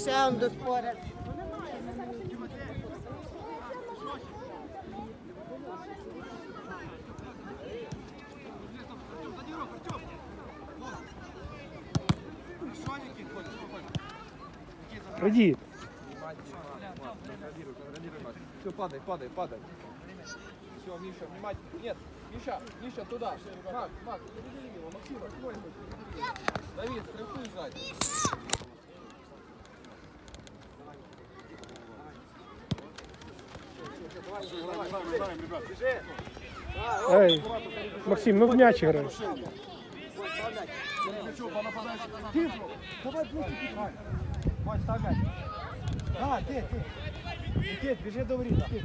ще он до спора. Иди. Все, падай, падай, падай. Все, Миша, внимательно. Нет, Миша, Миша, туда. Макс, Макс, перебери его, Максим, потихоньку. Давид, страхуй сзади. Эй, Максим, ну в мяч играй. давай ти, ти. Кіт, біжи до воріт, Кіт.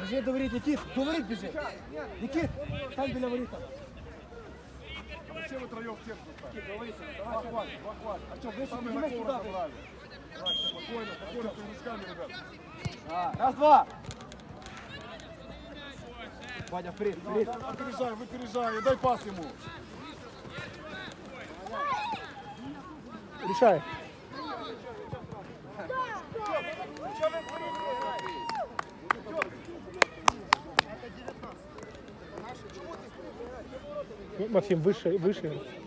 Біжи до воріт, Кіт, до стань біля воріта. Зачем вы? Давай, давай, давай. А что, вы сами туда? Давай, спокойно, спокойно, пересками, ребят. Да. Раз, два. Ваня, вперед, вперед. Да, да, выпережай, выпережай, дай пас ему. Решай. Ну, Максим, выше, выше.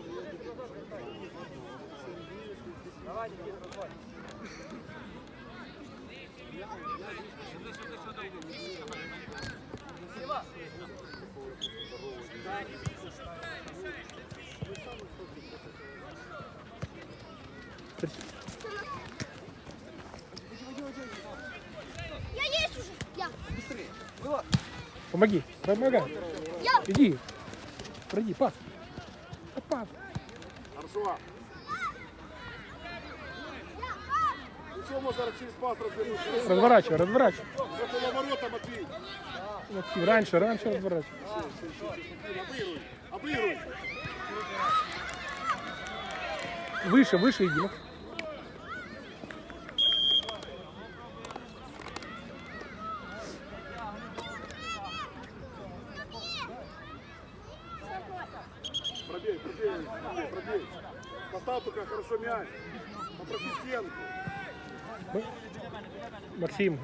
Пас. Пас. Хорошо. Ничего, можно через пас развернуть. Разворачивай, разворачивай. Около ворота, Матвей. Максим, раньше, раньше разворачивай. Обыгрывай, обыгрывай. Выше, выше иди. Максим.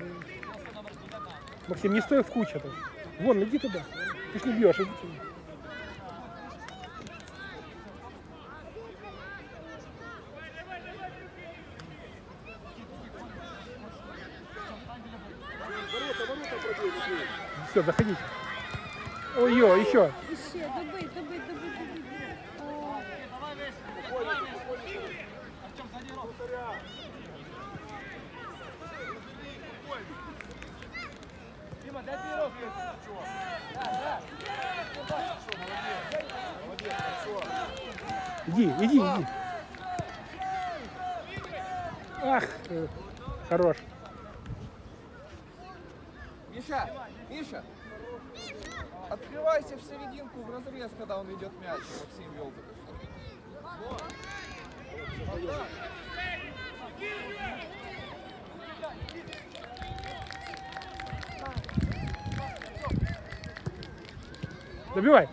Максим, не стой в куче там. Вон, иди туда. Ты ж не бьешь, иди туда. Все, заходите. Ой-ё, еще. Еще, добыть, добыть, добыть, добыть. Дима, дай тренировку. Иди, иди, иди. Ах, э, хорош. Миша, Миша. Открывайся в серединку, в разрез, когда он ведет мяч. Максим только что. Добивай.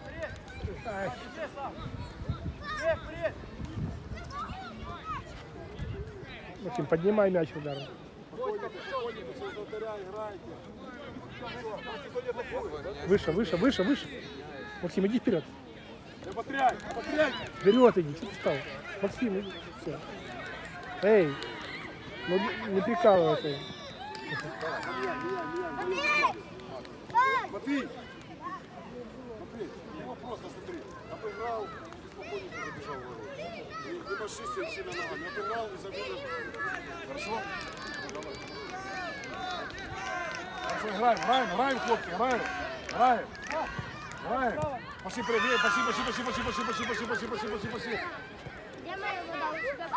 Максим, поднимай мяч ударом. Выше, выше, выше, выше. Максим, иди вперед. Вперед иди, что ты встал? Максим, иди. Все. Эй, ну не- не прикалывайся. Матвей. Матвей, его просто смотри. Обыграл, спокойненько забежал в ворота. Не, не маши сильно ногами. Обыграл и забил. Хорошо? Давай. Хорошо, играем, играем, играем, хлопцы, играем. Играем. Играем. Пошли, привет, пошли, пошли, пошли, пошли, пошли, пошли, пошли, пошли, пошли, пошли, пошли. Где моя вода?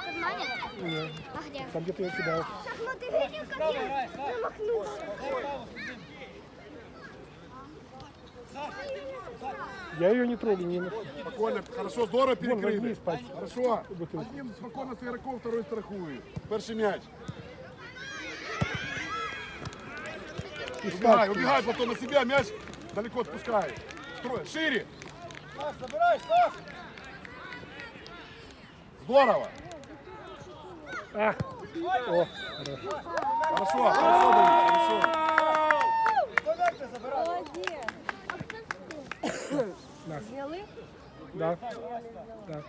У в кармане? Нет, А где? там где-то я кидал. Ну ты видел, как я замахнулся? Я ее не трогаю, не Спокойно, хорошо, здорово перекрыли. Хорошо. Одним спокойно с игроком, второй страхует. Перший мяч. Убегай, убегай, потом на себя мяч далеко отпускай. Строй, шире. Саш, забирай, Саш. Здорово. А! О, хорош. Хорошо, хорошо, хорошо. Забирай. Молодець. Да. Зняли? Да. Да.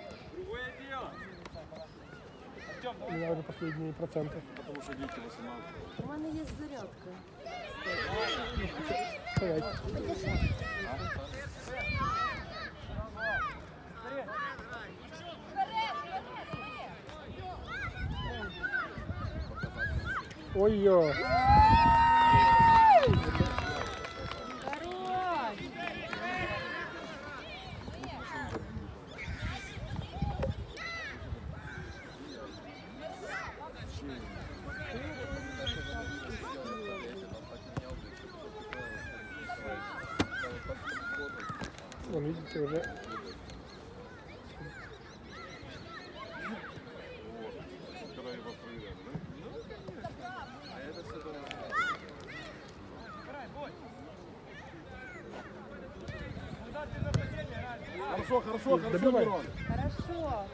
У меня уже последние проценты. Потому что дети 18. У мене є зарядка. Стоять. Ой-ё. Вон, видите, уже Хорошо, хорошо, хорошо, Добивай. Мирон. Хорошо.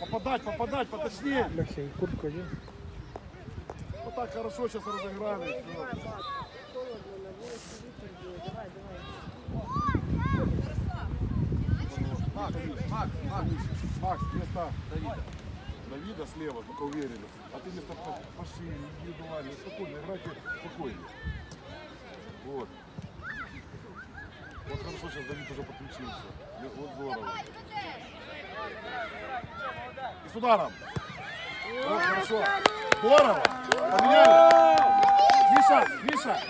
Попадать, попадать, поточнее. Максим, куртку одень. Вот так хорошо сейчас разыграли. Всё. Холодно, на вулиці вітер дує. Давай, давай. Макс, Макс, Макс. Макс, вместо Давида. Давида слева, только уверенно. А ты вместо Па- Паши индивидуально. Спокойно, играйте спокойно. Вот. Хорошо сейчас Давид уже подключился. Вот здорово. И с ударом. Вот, хорошо. Здорово. Поменяли. Миша, Миша.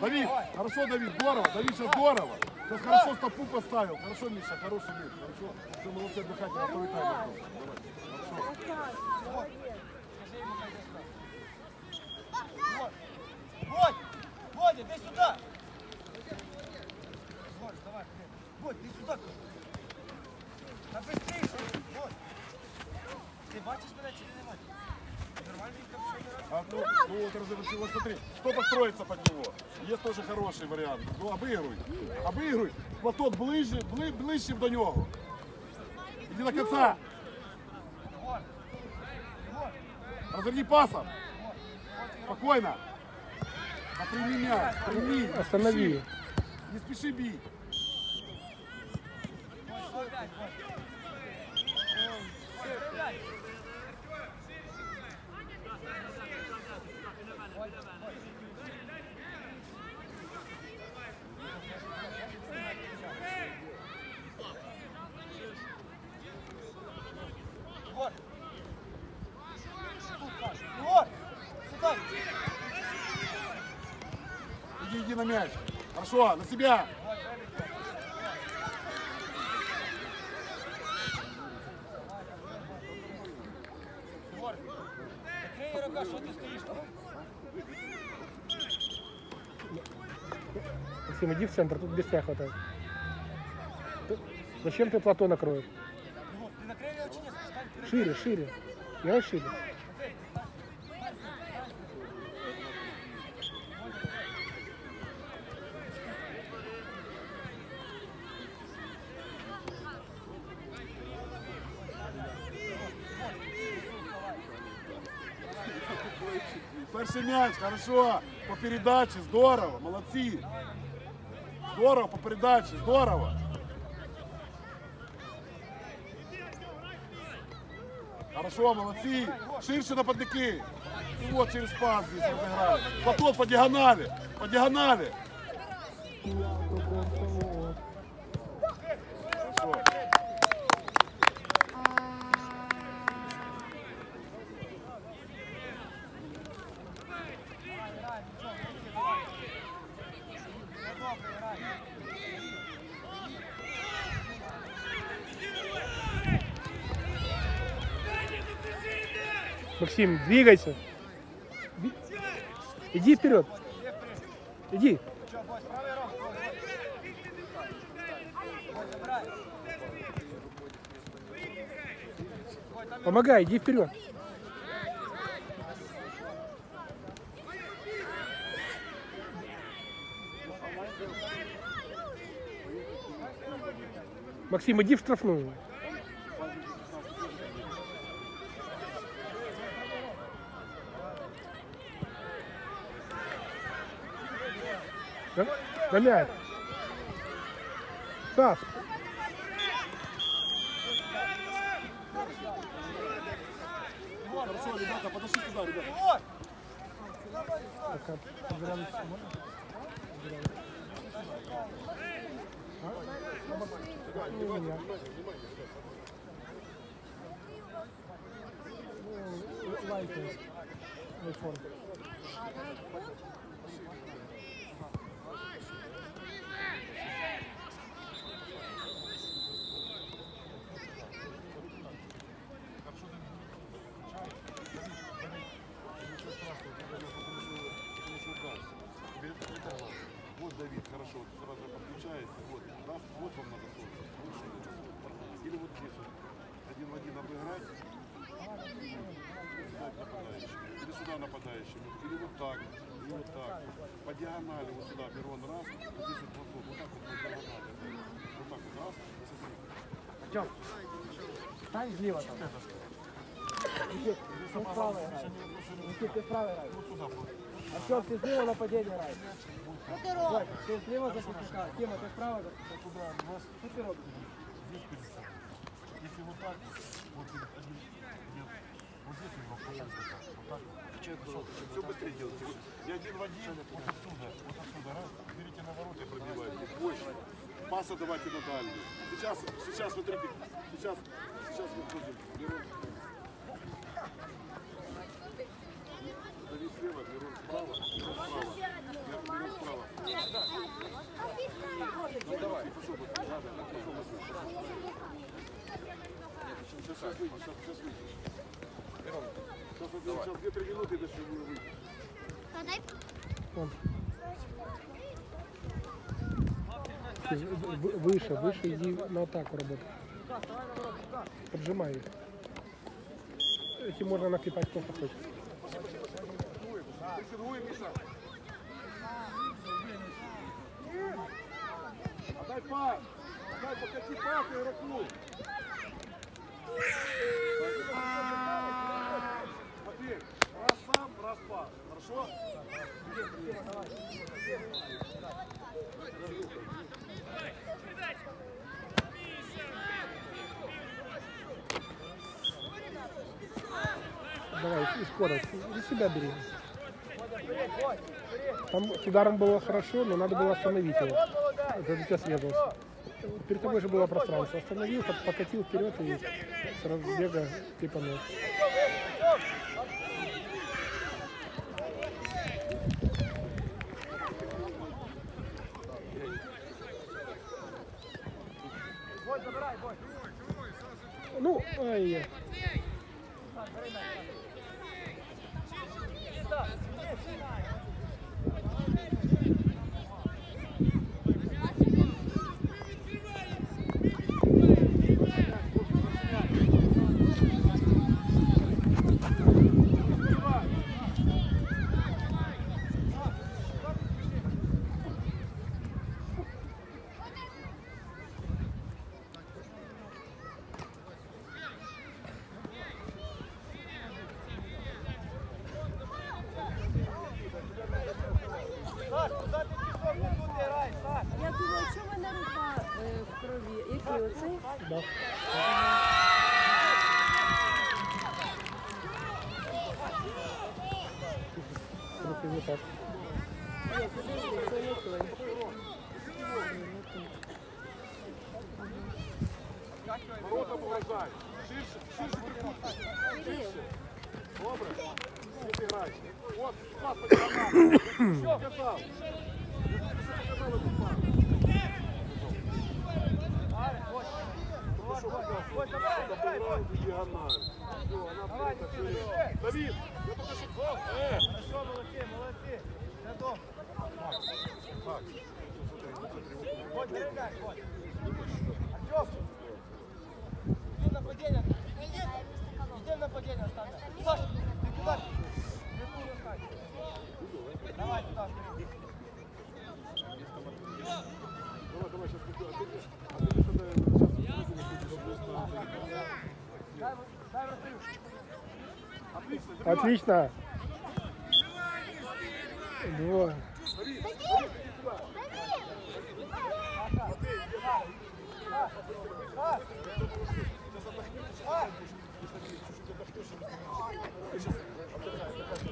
Давид, хорошо, Давид, здорово. Давид сейчас здорово. Сейчас хорошо стопу поставил. Хорошо, Миша, хороший мир. Хорошо. Все, молодцы, отдыхайте. На второй тайм. Давай. Хорошо. Вот, вот, иди сюда. Вот, давай, вот, иди сюда. Та быстрее, вот. Ти бачиш мене чи не бачиш? Нормальненько все грати. А, ну, ну вот разыгрывай, вот смотри, кто подстроится под него. Есть тоже хороший вариант. Ну, обыгруй. Обыгруй. Платон ближе, бли, ближче до нього. Иди до конца. Разверни пасом. Спокойно. А прими мяч, прими. Останови. Не спеши бить. Мяч. Хорошо, на себя. Максим, иди в центр, тут без тебя хватает. Зачем ты Платона кроешь? Ти накрив його чи ні? Стань перед Шире, шире. Играй шире. Перший мяч, хорошо. По передаче, здорово, молодцы. Здорово, по передаче, здорово. Хорошо, молодцы. Ширше нападники. И вот через пас здесь разыграли. Потом по диагонали, по диагонали. Максим, двигайся. Иди вперед. Иди. Помогай, иди вперед. Максим, иди в штрафную. На мяч. Стас. Хорошо, ребята, подошли сюда, ребята. Пока забираем можно? А? Не у меня. Ну, лайки. Айфон. Вот Давид, хорошо, вот сразу подключается. Вот, раз, вот вам надо солнце. Лучше Или вот здесь вот. Один в один обыграть. Сюда нападающий. Или сюда нападающий. Вот, Или вот так. И вот так. По диагонали вот сюда Берон раз. Вот здесь вот вот, вот, так вот по диагонали. Вот так вот раз. И смотри. Артем, стань зліва там. Никит, ты справа играй. Никит, ты справа играй. Вот сюда. Артем, ты слева нападение играй. Владь, ты слева защитника. Тима, ты справа защитника. Сюда раз. Робишь? Здесь пересадка. Если вот так, вот один идет, вот здесь его входит вот так, вот. Все быстрее делайте. И один в один, вот отсюда, вот отсюда, раз, берите на ворота и пробивайте. Больше. Паса давайте на дальний. Сейчас, сейчас, смотрите, сейчас, сейчас мы входим. Мирон. Давид слева, Мирон справа, Мирон справа. Мирон справа. Ну давай. Пошел бы, ладно, пошел бы. Сейчас, выйдешь, сейчас. Мирон, Вот, сейчас 2-3 минуты дальше выйдешь. Подай. Вон. Ты в- Выше, выше иди на атаку работай. Поджимай их. Эти можно наклепать сколько хочешь. Прессингуем, Миша. Отдай пас. Отдай, покати пас игроку. Раз пас. Хорошо? Давай, и скорость. И себя бери. Там с ударом было хорошо, но надо было остановить его. Это у тебя срезался. Перед тобой же было пространство. Остановил, покатил вперед и сразу с бега типанул. Ну, ай, Саш, Давид, я только что... Э, Хорошо, молодці. Все добре. так. Смотри, смотри, вот. Отлично. Два.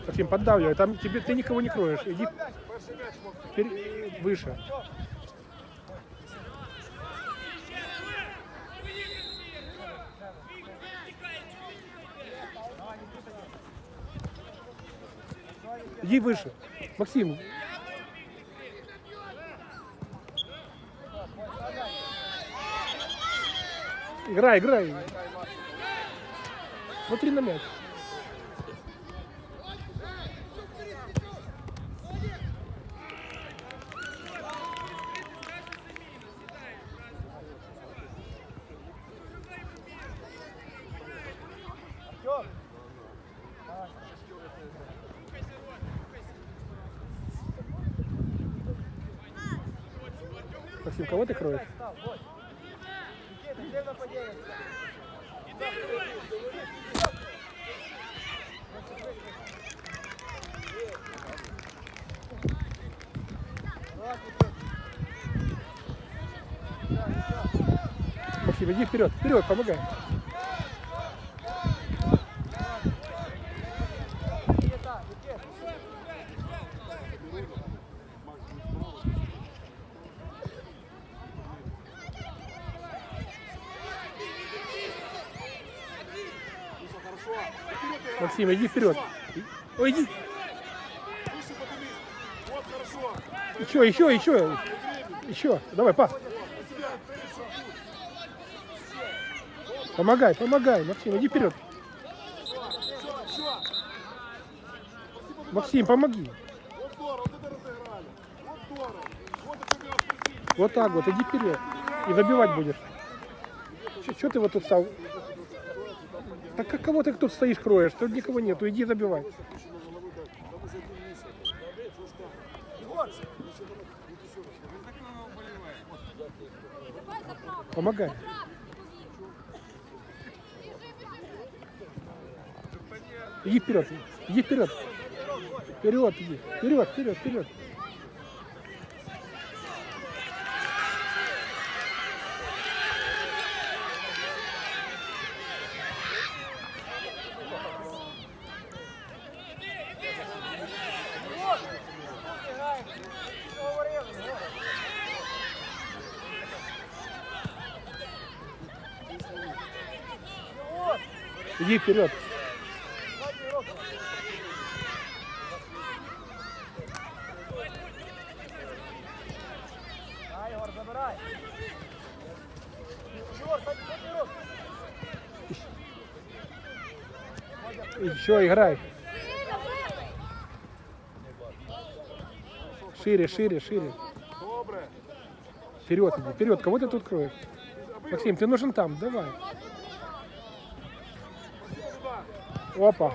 Совсем поддавливай. Там тебе, ты никого не кроешь. Иди Пер... выше. Иди выше. Максим. Играй, играй. Смотри на мяч. Максим, кого ты кроешь? Никита, где нападение? Максим, иди вперед, вперед, помогай. Максим, иди вперед. Ой, иди. Еще, еще, еще. Еще. Давай, пас. Помогай, помогай. Максим, иди вперед. Максим, помоги. Вот так вот, иди вперед. И забивать будешь. Что ты вот тут стал? Так как кого ты тут стоишь, кроешь? Тут никого нету, иди забивай. Помогай. Иди вперед, иди вперед. Вперед иди. Вперед, вперед, вперед. Иди вперед. Дай, Егор, забирай. Егор, садись, Еще играй. Шире, шире, шире. Вперед иди, вперед. Кого ты тут кроешь? Максим, ты нужен там, давай. Опа.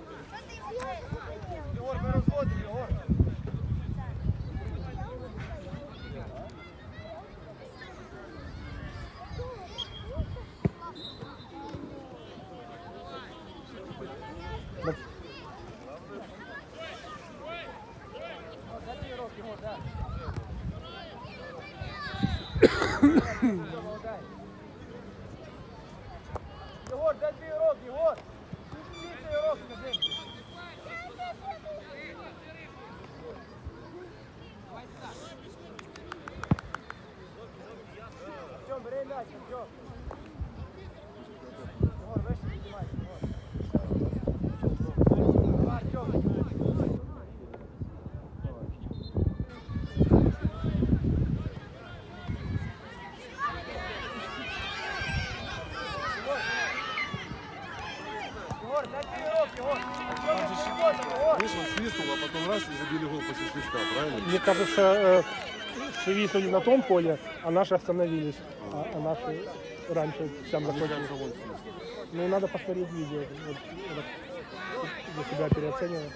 кажется, э, свистнули на том поле, а наши остановились. А, а наши раньше там закончили. Ну, надо посмотреть видео. Вот, вот, для себя переоценивать.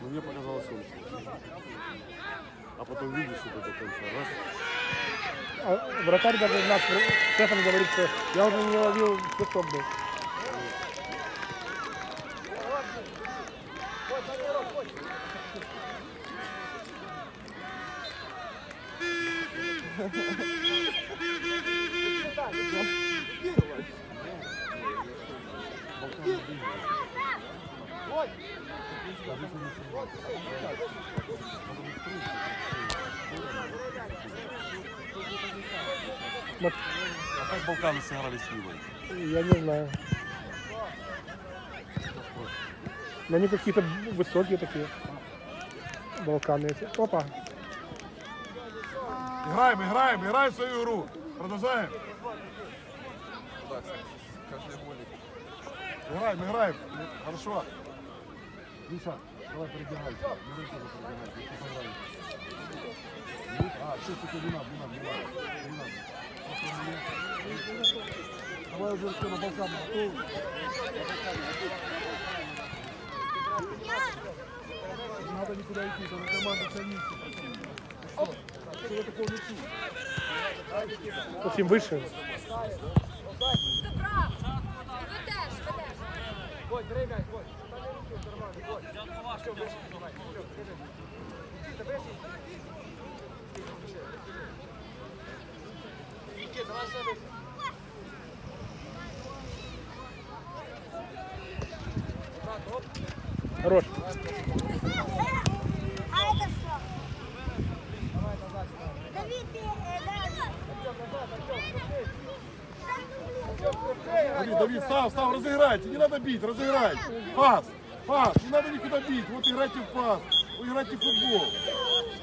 Но мне показалось он. А потом видишь, что это конца. Раз. А вратарь даже нас, Стефан говорит, что я уже не ловил свисток был. Вот, А как Балканы сыграли с Вилой? я не знаю. Но они какие-то высокие такие. Балканы эти. Опа. Играем, играем, играем свою игру. Продолжаем. Играем, играем. Хорошо. Миша, давай тоже перебегай. если понравится. А, все, только не надо, не надо, не надо. Не надо. Просто мне- Давай уже все на Балкан. готовы? Не надо никуда идти, там команда ценится. Что вы такого несу? Очень выше. Ой, бери м'яч, ой. Там не руки, нормально, ой. Все, вище, давай, все, бери. Нікіта, вище. Нікіта, давай ще вище. Хорош. А это что? Давид, ты, э, да. Давид, Давид, став, став, разыграйте, не надо бить, разыграйте. Пас, пас, не надо никуда бить, вот играйте в пас, вы играйте в футбол.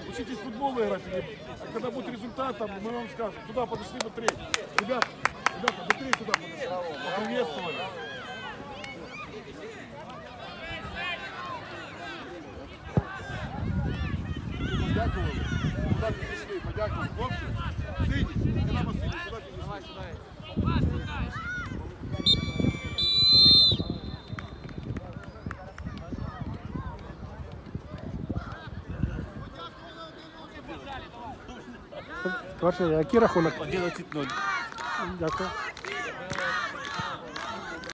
Учитесь в футбол играть, или- а когда будет результат, там, мы вам скажем, сюда подошли быстрее. Ребят, ребята, быстрее сюда подошли. Поприветствовали. Подякували. Сюди підійшли, подякували. Хлопці, сині, не треба сині, сюди підійшли. Давай сюда. Товариші, який рахунок? 11-0. Дякую.